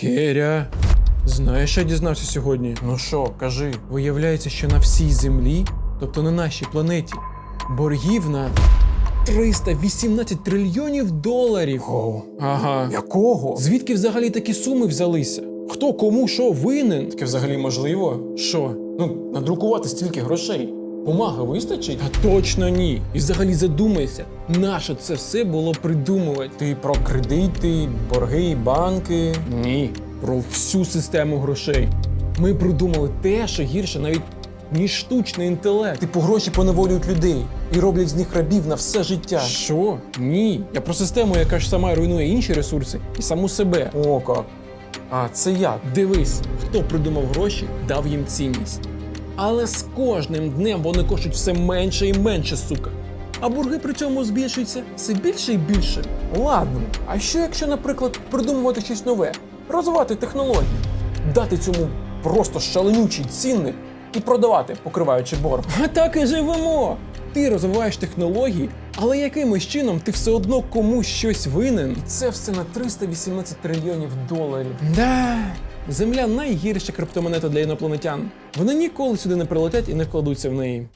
Керя, знаєш, що я дізнався сьогодні? Ну що, кажи. Виявляється, що на всій землі, тобто на нашій планеті, боргів на 318 трильйонів доларів. Оу. Ага. Якого? Звідки взагалі такі суми взялися? Хто кому що винен? Таке взагалі можливо? Що? Ну, надрукувати стільки грошей. Бумаги вистачить? Та точно ні. І взагалі задумайся, нащо це все було придумувати? Ти про кредити, борги, банки. Ні, про всю систему грошей. Ми придумали те, що гірше навіть ніж штучний інтелект. Типу гроші поневолюють людей і роблять з них рабів на все життя. Що? Ні. Я про систему, яка ж сама руйнує інші ресурси і саму себе. О, як. А це як? Дивись, хто придумав гроші, дав їм цінність. Але з кожним днем вони коштують все менше і менше, сука. А борги при цьому збільшуються все більше і більше. Ладно, а що якщо, наприклад, придумувати щось нове, розвивати технології, дати цьому просто шаленючий цінник і продавати, покриваючи борг? А так і живемо. Ти розвиваєш технології, але якимось чином ти все одно комусь щось винен. І Це все на 318 трильйонів доларів. Да. Земля найгірша криптомонета для інопланетян. Вони ніколи сюди не прилетять і не вкладуться в неї.